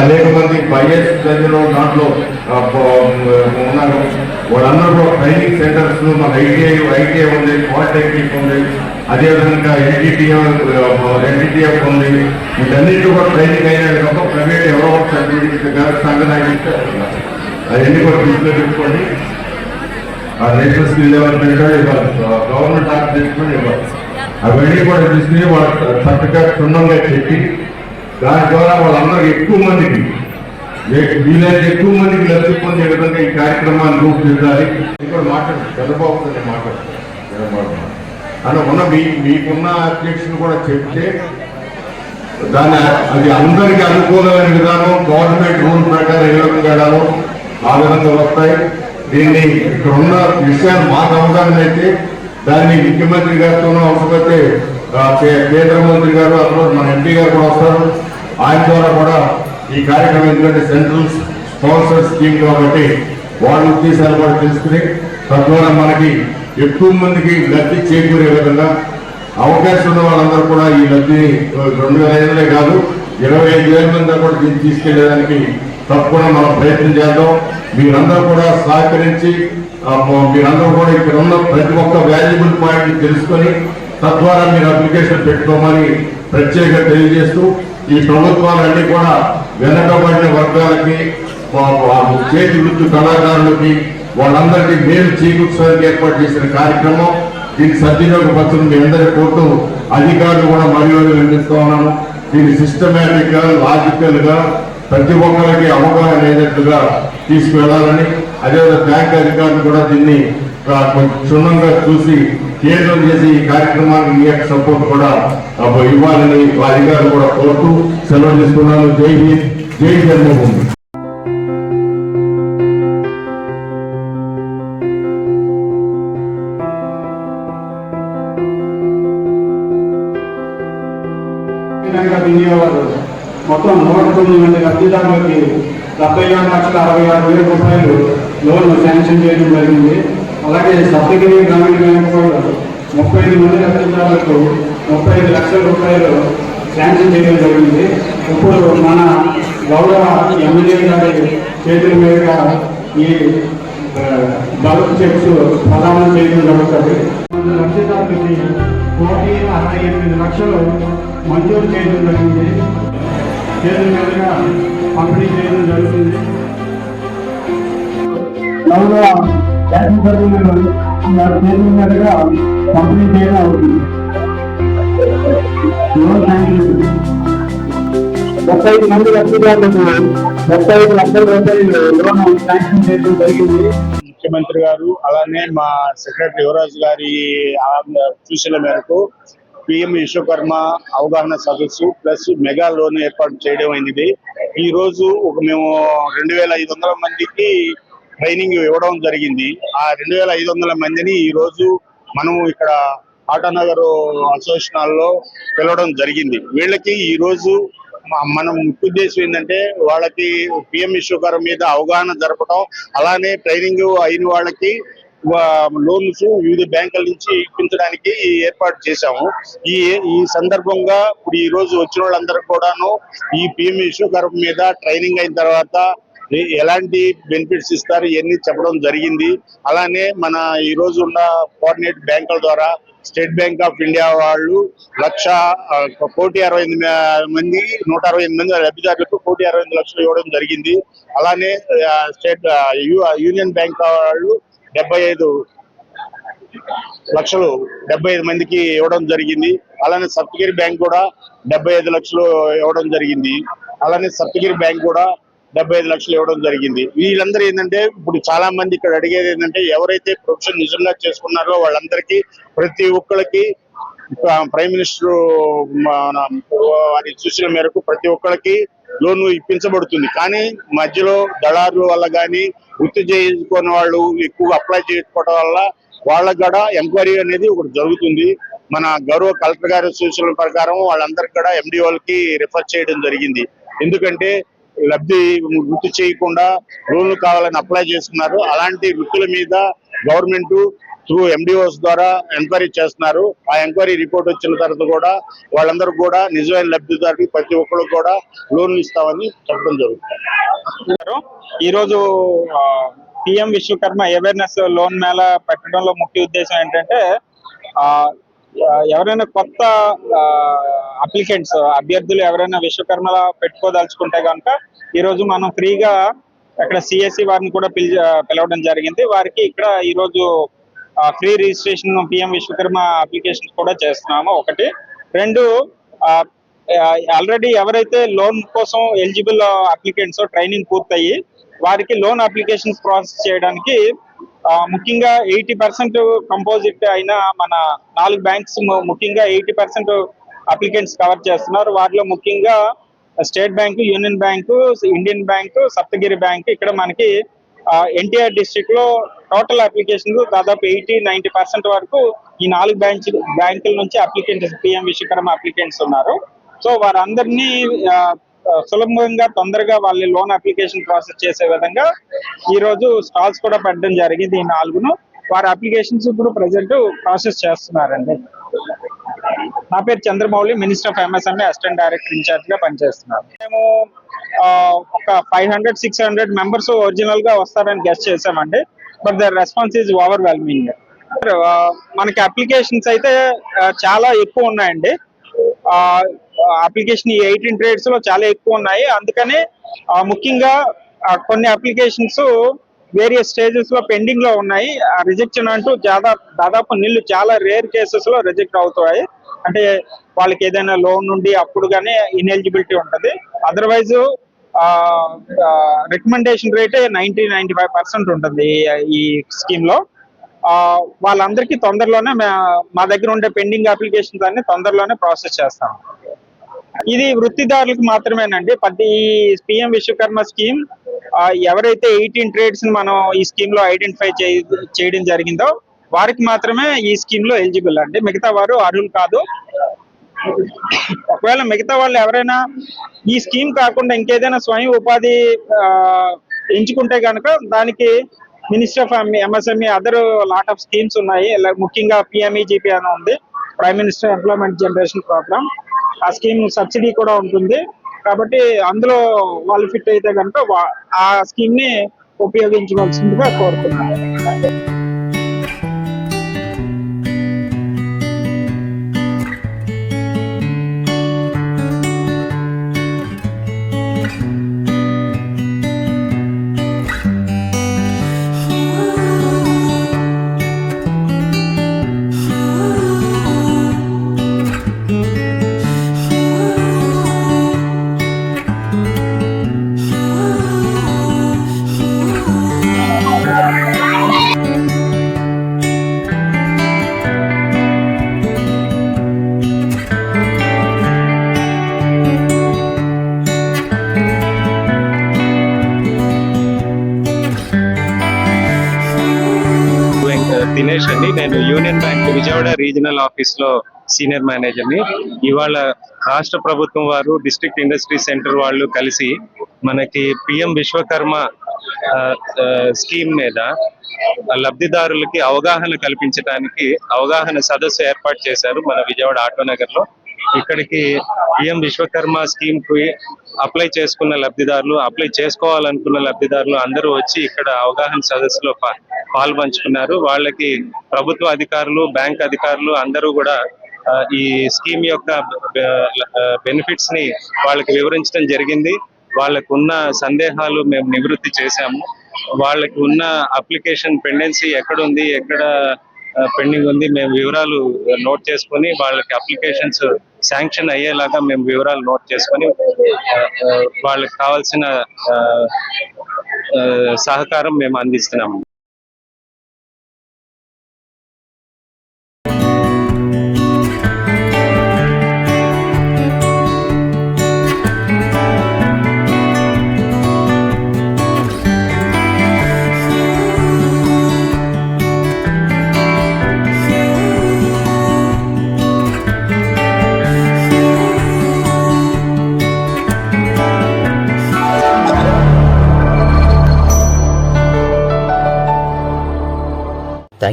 అనేక మంది దాంట్లో ఆ, దాంట్లో ఉన్నారు. వాళ్ళందరూ కూడా ట్రైనింగ్ సెంటర్స్ మన ఐటీఐ ఐటీఐ ఉంది పాలిటెక్నిక్ ఉంది అదేవిధంగా ఎన్టీటీఎఫ్ ఎన్టీటీఎఫ్ ఉంది. వీటన్నిటి కూడా ట్రైనింగ్ అయిన తప్ప ప్రైవేట్ ఎవరో ఒక సంఘటన అవన్నీ కూడా దృష్టిలో పెట్టుకోండి. ఆ నేషనల్ స్కిల్ డెవలప్మెంట్ ఇవ్వాలి గవర్నమెంట్ యాక్ట్ తెచ్చుకొని ఇవ్వాలి. అవన్నీ కూడా తీసుకుని వాళ్ళ చక్కగా క్షుణ్ణంగా చెప్పి దాని ద్వారా వాళ్ళందరికీ ఎక్కువ మందికి వీలైతే ఎక్కువ మందికి లబ్ధి పొందే విధంగా ఈ కార్యక్రమాన్ని రూపుదిద్దాలి ఇక్కడ మాట్లాడు చంద్రబాబుతో మాట్లాడు. అని ఉన్న మీ మీకున్న అధ్యక్షులు కూడా చెప్తే దాన్ని అది అందరికీ అనుకూలమైన విధానం గవర్నమెంట్ రూల్ ప్రకారం ఏ విధంగా ఆ విధంగా వస్తాయి. దీన్ని ఇక్కడ ఉన్న విషయాలు మాకు అవగాహన అయితే దాన్ని ముఖ్యమంత్రి గారితోనూ అవసరమైతే కేంద్ర మంత్రి గారు అప్పుడు మన ఎంపీ గారు కూడా వస్తారు. ఆయన ద్వారా కూడా ఈ కార్యక్రమం ఎందుకంటే సెంట్రల్ స్పాన్సర్ స్కీమ్ కాబట్టి వాళ్ళ ఉద్దేశాలు కూడా తెలుసుకుని తద్వారా మనకి ఎక్కువ మందికి లబ్ధి చేకూరే విధంగా అవకాశం ఉన్న వాళ్ళందరూ కూడా ఈ లబ్ధిని రెండు వేల ఐదులే కాదు ఇరవై ఐదు వేల మంది దాకా కూడా దీన్ని తీసుకెళ్ళేదానికి తప్పకుండా మనం ప్రయత్నం చేద్దాం. మీరందరూ కూడా సహకరించి మీరందరూ కూడా ఇక్కడ ఉన్న ప్రతి ఒక్క వాల్యుబుల్ పాయింట్ తెలుసుకొని తద్వారా మీరు అప్లికేషన్ పెట్టుకోమని ప్రత్యేకంగా తెలియజేస్తూ ఈ ప్రభుత్వాలన్నీ కూడా వెనకబడిన వర్గాలకి చేతి వృత్తి కళాకారులకి వాళ్ళందరికీ మేలు చేకూర్చడానికి ఏర్పాటు చేసిన కార్యక్రమం దీన్ని సద్వినియోగపరచడం మీ అందరి కోర్టు అధికారులు కూడా మరియు వినిపిస్తూ ఉన్నాము. దీన్ని సిస్టమేటిక్గా లాజికల్గా ప్రతి ఒక్కరికి అవగాహన అయ్యేటట్లుగా తీసుకువెళ్ళాలని అదేవిధంగా బ్యాంక్ అధికారులు కూడా దీన్ని క్షుణ్ణంగా చూసి కేంద్రం చేసి ఈ కార్యక్రమానికి మీ యొక్క సపోర్ట్ కూడా ఇవ్వాలని ఆ అధికారులు కూడా కోరుతూ సెలవు తీసుకున్నాను. జై హింద్ జై జన్మభూమి వినియోగాలు. మొత్తం నూట తొమ్మిది మంది లబ్ధిదారులకి డెబ్బై ఏడు లక్షల అరవై ఆరు వేల రూపాయలు లోన్ శాంక్షన్ చేయడం జరిగింది. అలాగే సప్తగిరి గ్రామీణ బ్యాంక్ కూడా ముప్పై ఐదు మంది లబ్ధిదారులకు ముప్పై ఐదు లక్షల రూపాయలు శాంక్షన్ చేయడం జరిగింది. ఇప్పుడు మన గౌరవ ఎమ్మెల్యే గారి చేతుల మీదుగా ఈ ఆ, బల్క్ చెక్స్ ప్రదానం చేయడం జరుగుతుంది. మన లబ్ధిదారులకి కోటి అరవై ఎనిమిది లక్షలు మంజూరు చేయడం జరిగింది. చేతుల మీదుగా పంపిణీ చేయడం జరుగుతుంది. గౌరవ శాసనసభ్యులు వారి చేతుల మీదుగా పంపిణీ చేయడం అవుతుంది. థ్యాంక్ యూ ముప్పై ఐదు మంది లబ్ధిదారులకు ముప్పై ఐదు లక్షల రూపాయలు లోన్ శాంక్షన్ చేయడం జరిగింది ముఖ్యమంత్రి గారు అలానే మా సెక్రటరీ యువరాజు గారి ఆ సూచనల మేరకు పిఎం విశ్వకర్మ అవగాహన సదస్సు ప్లస్ మెగా లోన్ ఏర్పాటు చేయడం అయింది. ఈ రోజు ఒక మేము రెండు వేల ఐదు వందల మందికి ట్రైనింగ్ ఇవ్వడం జరిగింది. ఆ రెండు వేల ఐదు వందల మందిని ఈ రోజు మనం ఇక్కడ ఆటనగర్ అసోసియేషన్ హాల్లో పిలవడం జరిగింది. వీళ్ళకి ఈ రోజు మనం ముఖ్య ఉద్దేశం ఏంటంటే వాళ్ళకి పిఎం విశ్వకర్మ మీద అవగాహన జరపడం అలానే ట్రైనింగ్ అయిన వాళ్ళకి లోన్స్ వివిధ బ్యాంకుల నుంచి ఇప్పించడానికి ఏర్పాటు చేశాము. ఈ ఈ సందర్భంగా ఇప్పుడు ఈ రోజు వచ్చిన వాళ్ళందరూ కూడాను ఈ పిఎం విశ్వకర్మ మీద ట్రైనింగ్ అయిన తర్వాత ఎలాంటి బెనిఫిట్స్ ఇస్తారు? ఇవన్నీ చెప్పడం జరిగింది? అలానే మన ఈ రోజు ఉన్న కోఆర్డినేట్ బ్యాంకుల ద్వారా స్టేట్ బ్యాంక్ ఆఫ్ ఇండియా వాళ్ళు లక్ష కోటి అరవై ఎనిమిది మంది నూట అరవై ఎనిమిది మంది లబ్ధిదారులకు కోటి అరవై ఎనిమిది లక్షలు ఇవ్వడం జరిగింది. అలానే స్టేట్ యూనియన్ బ్యాంక్ వాళ్ళు డెబ్బై ఐదు లక్షలు డెబ్బై ఐదు మందికి ఇవ్వడం జరిగింది. అలానే సప్తగిరి బ్యాంక్ కూడా డెబ్బై ఐదు లక్షలు ఇవ్వడం జరిగింది. అలానే సప్తగిరి బ్యాంక్ కూడా డెబ్బై ఐదు లక్షలు ఇవ్వడం జరిగింది. వీళ్ళందరూ ఏంటంటే ఇప్పుడు చాలా మంది ఇక్కడ అడిగేది ఏంటంటే ఎవరైతే ప్రొఫెషన్ నిజంగా చేసుకున్నారో వాళ్ళందరికీ ప్రతి ఒక్కరికి ప్రైమ్ మినిస్టర్ మన వారి సూచన మేరకు ప్రతి ఒక్కరికి లోన్ ఇప్పించబడుతుంది. కానీ మధ్యలో దళారుల వల్ల కానీ గుర్తు చేసుకున్న వాళ్ళు ఎక్కువ అప్లై చేసుకోవడం వల్ల వాళ్ళకి కూడా ఎంక్వైరీ అనేది ఒకటి జరుగుతుంది. మన గౌరవ కలెక్టర్ గారి సూచనల ప్రకారం వాళ్ళందరికీ కూడా ఎండి వాళ్ళకి రిఫర్ చేయడం జరిగింది. ఎందుకంటే లబ్ధి వృత్తి చేయకుండా లోన్లు కావాలని అప్లై చేసుకున్నారు అలాంటి వృత్తుల మీద గవర్నమెంట్ త్రూ ఎండిఓస్ ద్వారా ఎంక్వైరీ చేస్తున్నారు. ఆ ఎంక్వైరీ రిపోర్ట్ వచ్చిన తర్వాత కూడా వాళ్ళందరూ కూడా నిజమైన లబ్ధిదారుకి ప్రతి ఒక్కరు కూడా లోన్లు ఇస్తామని చెప్పడం జరుగుతుంది. ఈరోజు PM Vishwakarma awareness loan mela పెట్టడంలో ముఖ్య ఉద్దేశం ఏంటంటే ఆ, ఎవరైనా కొత్త అప్లికెంట్స్ అభ్యర్థులు ఎవరైనా విశ్వకర్మల పెట్టుకోదలుచుకుంటే కనుక ఈరోజు మనం ఫ్రీగా అక్కడ సిఎస్సి వారిని కూడా పిలి పిలవడం జరిగింది. వారికి ఇక్కడ ఈరోజు free registration PM Vishwakarma application కూడా చేస్తున్నాము. ఒకటి. రెండు ఆల్రెడీ ఎవరైతే లోన్ కోసం ఎలిజిబుల్ అప్లికెంట్స్ ట్రైనింగ్ పూర్తయి వారికి లోన్ అప్లికేషన్స్ ప్రాసెస్ చేయడానికి ముఖ్యంగా ఎయిటీ పర్సెంట్ కంపోజిట్ అయిన మన నాలుగు బ్యాంక్స్ ముఖ్యంగా ఎయిటీ పర్సెంట్ అప్లికెంట్స్ కవర్ చేస్తున్నారు. వాటిలో ముఖ్యంగా state bank union bank Indian bank Saptagiri bank. ఇక్కడ మనకి ఎన్టీఆర్ డిస్ట్రిక్ట్లో టోటల్ అప్లికేషన్ దాదాపు ఎయిటీ నైన్టీ పర్సెంట్ వరకు ఈ నాలుగు బ్యాంక్ బ్యాంకుల నుంచి అప్లికెంట్స్ పిఎం విశ్వకర్మ అప్లికెంట్స్ ఉన్నారు. సో వారందరినీ సులభంగా తొందరగా వాళ్ళ లోన్ అప్లికేషన్ ప్రాసెస్ చేసే విధంగా ఈ రోజు స్టాల్స్ కూడా పెట్టడం జరిగింది ఈ నాలుగును. వారి అప్లికేషన్స్ ఇప్పుడు ప్రజెంట్ ప్రాసెస్ చేస్తున్నారండి. నా పేరు Chandramouli minister of MSME assistant director ఇన్ఛార్జ్గా పనిచేస్తున్నాను. మేము ఒక five hundred six hundred members ఒరిజినల్గా వస్తారని గెస్ట్ చేసామండి but the response is overwhelming మనకి అప్లికేషన్స్ అయితే చాలా ఎక్కువ ఉన్నాయండి. అప్లికేషన్ ఈ ఎయిటీన్ ట్రేడ్స్లో చాలా ఎక్కువ ఉన్నాయి. అందుకనే ముఖ్యంగా కొన్ని అప్లికేషన్స్ వేరియస్ స్టేజెస్లో పెండింగ్లో ఉన్నాయి. ఆ రిజెక్షన్ అంటూ దాదాపు దాదాపు నీళ్ళు చాలా రేర్ కేసెస్లో రిజెక్ట్ అవుతాయి. అంటే వాళ్ళకి ఏదైనా లోన్ నుండి అప్పుడు కానీ ఇన్ఎలిజిబిలిటీ ఉంటది. Otherwise recommendation rate ninety ninety five percent ఉంటుంది ఈ- స్కీమ్లో. వాళ్ళందరికీ తొందరలోనే మా- మా దగ్గర ఉండే పెండింగ్ అప్లికేషన్స్ అన్ని తొందరలోనే ప్రాసెస్ చేస్తాం. ఇది వృత్తిదారులకు మాత్రమేనండి. ప్రతి పిఎం విశ్వకర్మ స్కీమ్ ఎవరైతే ఎయిటీన్ ట్రేడ్స్ని మనం ఈ స్కీమ్లో ఐడెంటిఫై చేయడం జరిగిందో వారికి మాత్రమే ఈ స్కీమ్లో ఎలిజిబుల్ అండి. మిగతా వారు అర్హులు కాదు. ఒకవేళ మిగతా వాళ్ళు ఎవరైనా ఈ స్కీమ్ కాకుండా ఇంకేదైనా స్వయం ఉపాధి ఎంచుకుంటే కనుక దానికి minister of MSME other lot of schemes ఉన్నాయి. ముఖ్యంగా పిఎంఈజీపీ అని ఉంది. Prime minister employment generation programme. ఆ స్కీమ్ సబ్సిడీ కూడా ఉంటుంది. కాబట్టి అందులో వాళ్ళు ఫిట్ అయితే కనుక ఆ స్కీమ్ని ఉపయోగించవలసిందిగా కోరుతున్నాను దినేష్ అండి. నేను యూనియన్ బ్యాంక్ విజయవాడ రీజనల్ ఆఫీస్లో సీనియర్ మేనేజర్ని ఇవాళ రాష్ట్ర ప్రభుత్వం వారు డిస్ట్రిక్ట్ ఇండస్ట్రీ సెంటర్ వాళ్ళు కలిసి మనకి పిఎం విశ్వకర్మ స్కీమ్ మీద లబ్ధిదారులకి అవగాహన కల్పించడానికి అవగాహన సదస్సు ఏర్పాటు చేశారు మన విజయవాడ ఆటోనగర్లో ఇక్కడికి పిఎం విశ్వకర్మ స్కీమ్కి అప్లై చేసుకున్న లబ్ధిదారులు అప్లై చేసుకోవాలనుకున్న లబ్ధిదారులు అందరూ వచ్చి ఇక్కడ అవగాహన సదస్సులో పాల్పంచుకున్నారు. వాళ్ళకి ప్రభుత్వ అధికారులు బ్యాంక్ అధికారులు అందరూ కూడా ఈ స్కీమ్ యొక్క బెనిఫిట్స్ని వాళ్ళకి వివరించడం జరిగింది. వాళ్ళకు ఉన్న సందేహాలు మేము నివృత్తి చేశాము. వాళ్ళకి ఉన్న అప్లికేషన్ పెండెన్సీ ఎక్కడ ఉంది ఎక్కడ పెండింగ్ ఉంది. మేము వివరాలు నోట్ చేసుకొని వాళ్ళకి అప్లికేషన్స్ శాంక్షన్ అయ్యేలాగా మేము వివరాలు నోట్ చేసుకొని వాళ్ళకి కావాల్సిన ఆ, సహకారం మేము అందిస్తున్నాము.